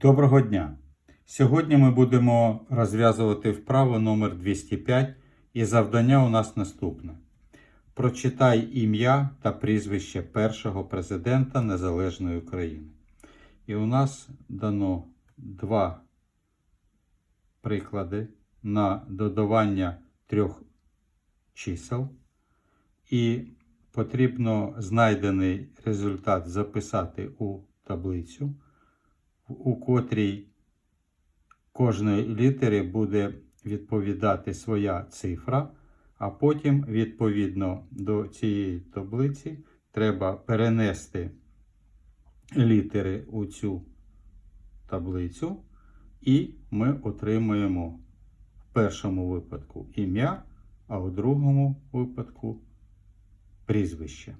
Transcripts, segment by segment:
Доброго дня! Сьогодні ми будемо розв'язувати вправу номер 205 і завдання у нас наступне. Прочитай ім'я та прізвище першого президента Незалежної України. І у нас дано два приклади на додавання трьох чисел. І потрібно знайдений результат записати у таблицю у котрій кожної літери буде відповідати своя цифра, а потім, відповідно до цієї таблиці, треба перенести літери у цю таблицю, і ми отримуємо в першому випадку ім'я, а у другому випадку прізвище.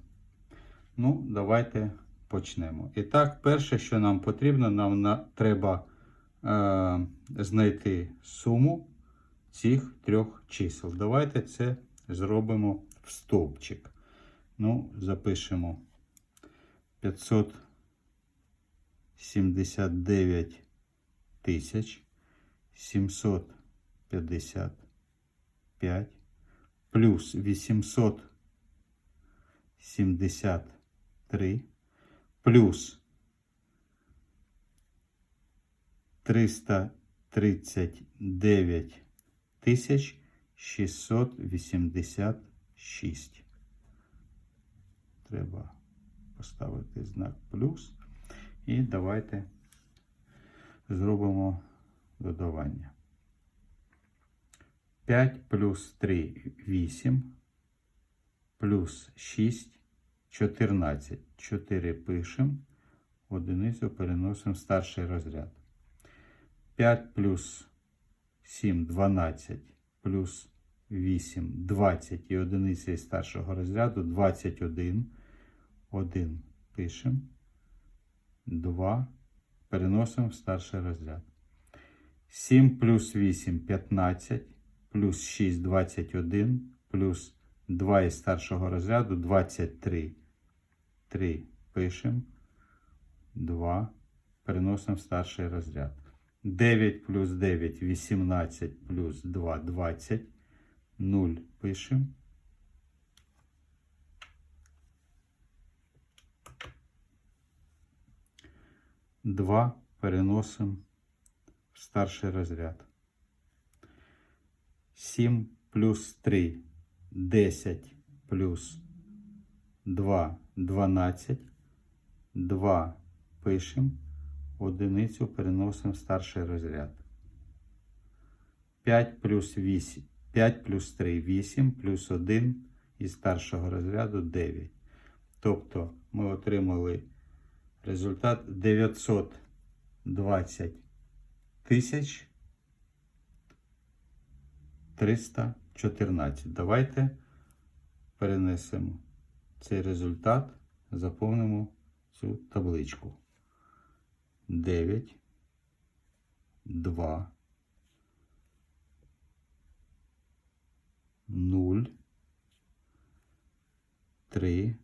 Ну, давайте почнемо. І так, перше, що нам потрібно, нам на, треба е, знайти суму цих трьох чисел. Давайте це зробимо в стовпчик. Ну, запишемо 579 тисяч 755 плюс 873 плюс 339 тисяч 686. Треба поставити знак плюс. І давайте зробимо додавання. 5 плюс 3 8 плюс 6 14. 4 пишемо, одиницю переносимо старший розряд. 5 плюс 7 12 плюс 8 20 і одиниця із старшого розряду 21. 1 пишемо. 2 переносимо в старший розряд. 7 плюс 8 15 плюс 6 21 плюс 2 із старшого розряду 23. 3 пишемо. 2 переносимо в старший розряд. 9 плюс 9 18 плюс 2 20. 0 пишемо. Два переносимо в старший розряд. 7 плюс 3 10 плюс 2 12. 2 пишемо. Одиницю переносимо в старший розряд. 5 плюс 8. 5 плюс 3 8 плюс 1 із старшого розряду 9. Тобто ми отримали результат 920 тисяч 314. Давайте перенесемо цей результат, заповнимо цю табличку. 9, 2, 0, 3,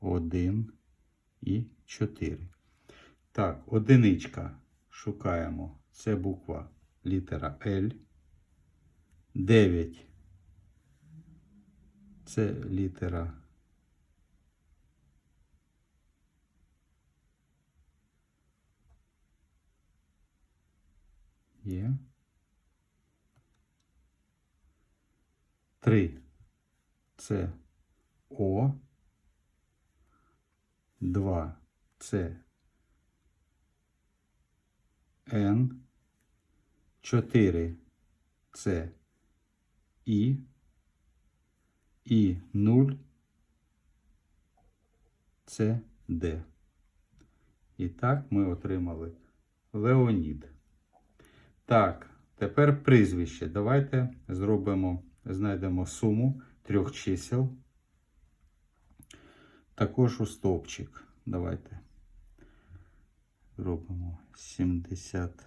1 і 4. Так, одиничка шукаємо. Це буква літера L. 9. Це літера Є. Три. Це О. Два. Це Н. Чотири. Це і, І 0, С, Д. І так ми отримали Леонід. Так, тепер прізвище. Давайте зробимо, знайдемо суму трьох чисел. Також у стовпчик. Давайте робимо 70.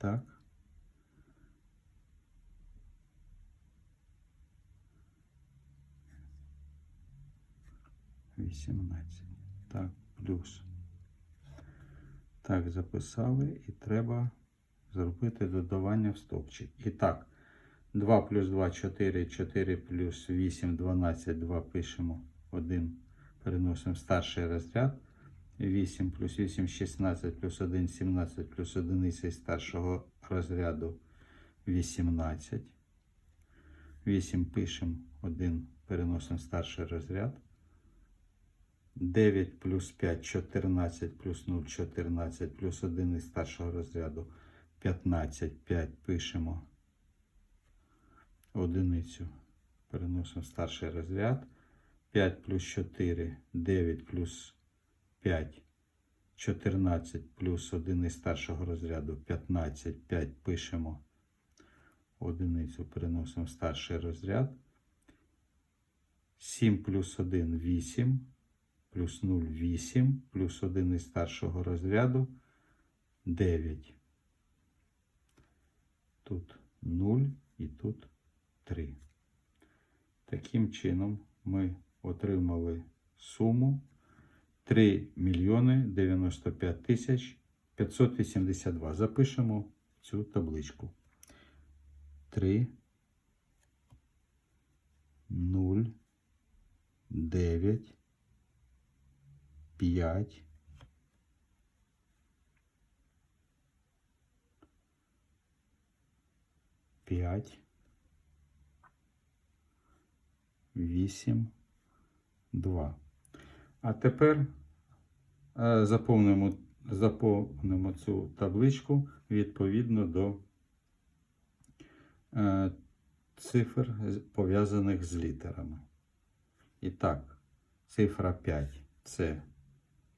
Так. Вісімнадцять. Так, плюс. Так, записали і треба зробити додавання в стовпчик. І так, 2 плюс 2 4, 4 плюс 8, 12, 2 пишемо 1, переносимо в старший розряд. 8 плюс 8, 16 плюс 1, 17 плюс 1 старшого розряду 18. 8 пишемо 1, переносимо старший розряд. 9 плюс 5, 14 плюс 0, 14 плюс 1 із старшого розряду 15, 5 пишемо одиницю, переносимо старший розряд. 5 плюс 4, 9 плюс 5, 14 плюс 1 із старшого розряду 15, 5 пишемо одиницю, переносимо в старший розряд. 7 плюс 1 8, плюс 0 8, плюс 1 із старшого розряду 9. Тут 0 і тут 3. Таким чином ми отримали суму 3 мільйони 95 тисяч 582. Запишемо цю табличку. 3 0 9 5 5 8 2. А тепер заповнимо, заповнимо цю табличку відповідно до е, цифр, пов'язаних з літерами. І так, цифра 5 це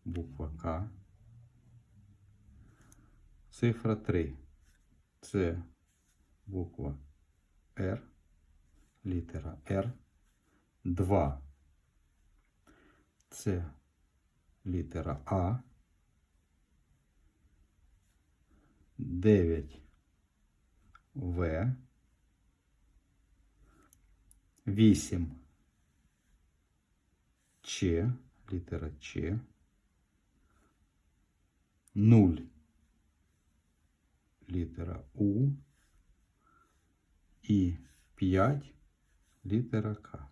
буква К. Цифра 3 це буква Р, літера Р. 2 це літера А. 9 В. 8 Ч, літера Ч. 0 літера У. І 5 літера К.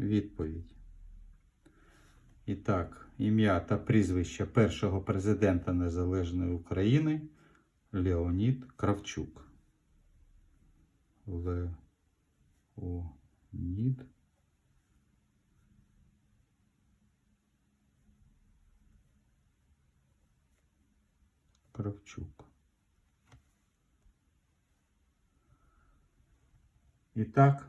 Відповідь. І так, ім'я та прізвище першого президента Незалежної України Леонід Кравчук. Леонід Кравчук. І так,